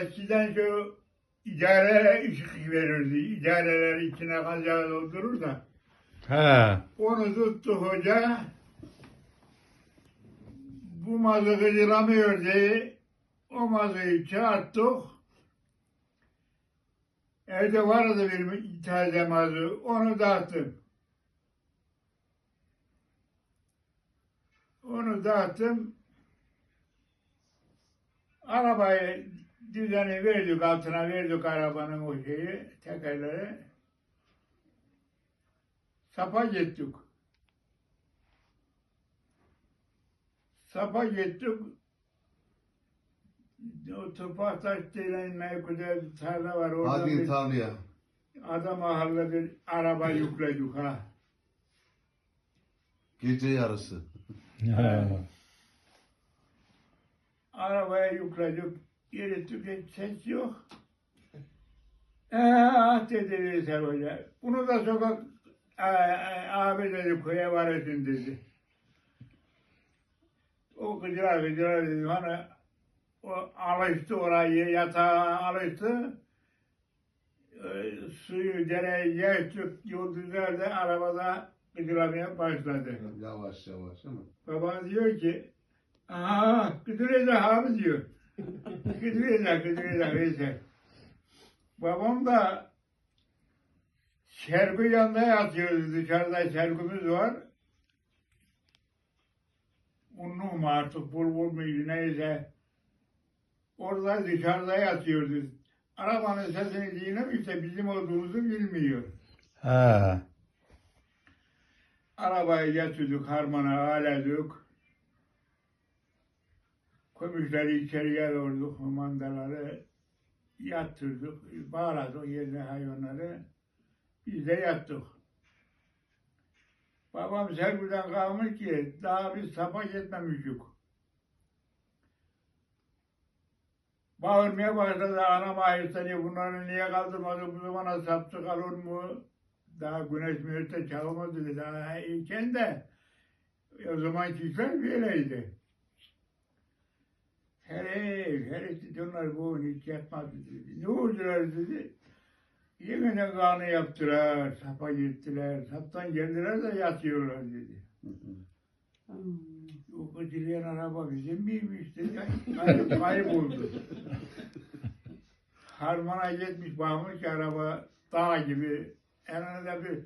eskiden şu idare ışık verirdi. İdareler içine kancağı doldurur da. He. Onu tuttu hoca. Bu mazı gıcıramıyor diye o mazıyı çarptık. Evde vardı bir taze mazı. Onu dağıttım. Onu dağıttım. Arabayı düzeni verdik altına verdik arabanın o şeyi tekerleri. Sapa gittik. Sapa gittik. O Topaktaş denen mevkide tarla var. Orada Hadi bir tarlaya. adam ahırlı bir araba yükledik ha. Gece yarısı. Arabaya yükledik. Gittik hiç ses yok. Ah dedi Veysel Hoca. Bunu da sokak e, e, abi dedi köye varasın dedi. O gıcıra gıcıra dedi bana o alıştı orayı yatağa alıştı. E, suyu dereye geçtik düzeldi arabada gıcıramaya başladı. Yavaş yavaş ama. Baba diyor ki, aa gıdıracak abi diyor. Gıdıracak, gıdıracak neyse. Babam da sergi yanında yatıyordu. Dışarıda sergimiz var. Unlu mu artık bulbul muydu neyse. Orada dışarıda yatıyordu. Arabanın sesini dinlemişse bizim olduğumuzu bilmiyor. He. Arabayı getirdik, harmana ağladık. Kömüşleri içeriye doğurduk, mandaları yattırdık, bağladık yerine hayvanları. Biz de yattık. Babam sergiden kalmış ki daha biz sapa gitmemiştik. Bağırmaya başladı anam ahirse bunları niye kaldırmadı bu zamana saptı kalır mı? Daha güneş mühürte çalmadı dedi. Daha iken de o zaman kişiler böyleydi. Hele, hele dedi onlar bu hiç yatmadı dedi. Ne oldular dedi. Yemine kanı yaptılar, sapa gittiler, saptan geldiler de yatıyorlar dedi. O kıcılayan araba bizim miymiş dedi. Kayıp, kayboldu. Harmana gitmiş bakmış araba dağ gibi. En arada bir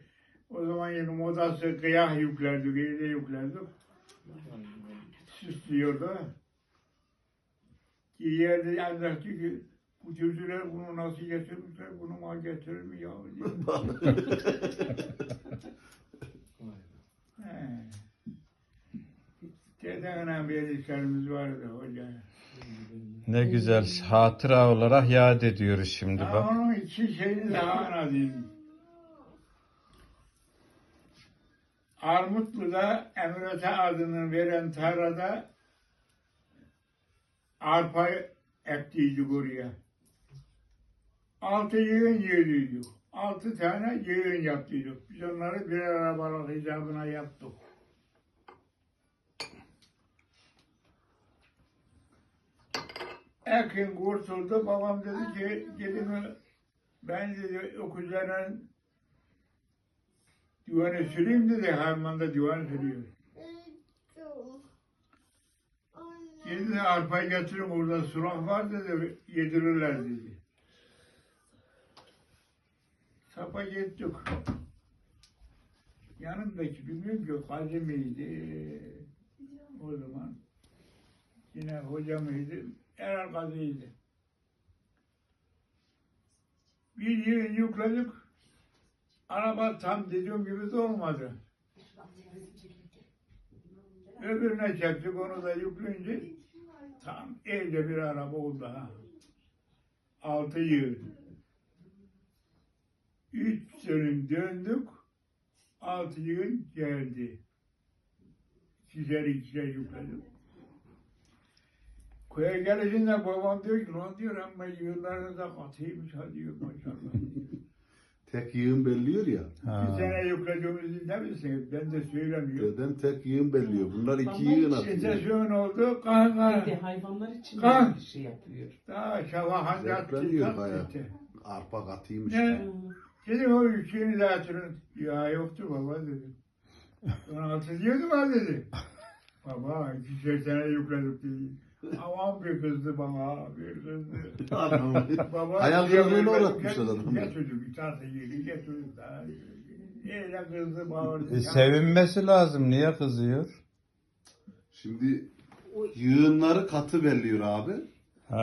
o zaman yeni modası kıyak yüklerdik, iğne yüklerdik. Süslüyordu. Yerde ancak ki bu Türkler bunu nasıl getirmişler, bunu mal getirir mi ya? Dedemle bir ilişkilerimiz vardı hoca. Ne güzel. Hatıra olarak yad ediyoruz şimdi Ha, bak. onun iki şeyini daha anlatayım. Armutlu'da Emrete adını veren tarlada arpa ektiydik oraya. Altı yığın yığdıydık. Altı tane yığın yaptıydık. Biz onları birer arabalık hesabına yaptık. Ekin kurtuldu. Babam dedi ki gidin ben dedi okuzların divanı süreyim dedi. Harman'da divan sürüyor. Dedi arpa getirin orada sulak var dedi. Yedirirler dedi. Sapa gittik. Yanımdaki bilmiyorum ki kazi miydi o zaman. Yine hoca mıydı? Herhal kazıydı. Bir yığın yükledik. Araba tam dediğim gibi de olmadı. Öbürüne çektik onu da yükleyince tam evde bir araba oldu ha. Altı yığın. Üç dönüm döndük. Altı yığın geldi. İkişer ikişer yükledik. Köye gelince babam diyor ki lan diyor ama yığınlarınız da katıymış ha diyor maşallah. Tek yığın belliyor ya. İki Ha. sene yüklediğimizi ne bilsin? Ben de söylemiyorum. Deden tek yığın belliyor. Bunlar iki Vallahi yığın atıyor. İnflasyon oldu, kan Bir de kan. hayvanlar için Kan. bir şey yapıyor. Daha şafahan Zevkleniyor bayağı. Arpa katıymış. Ne? Dedim o üçünü dağıtırın. Ya yoktu baba dedim. Ona altı diyordu bana dedi. Baba iki sene yükledik dedi. Aman bir kızdı bana, bir kızdı. Baba, Hayal kırıklığına geç- adamı. Geç çocuk, bir tane yedi, geç çocuk daha. Öyle kızdı bağırdı. E, sevinmesi lazım. Niye kızıyor? Şimdi yığınları katı belliyor abi.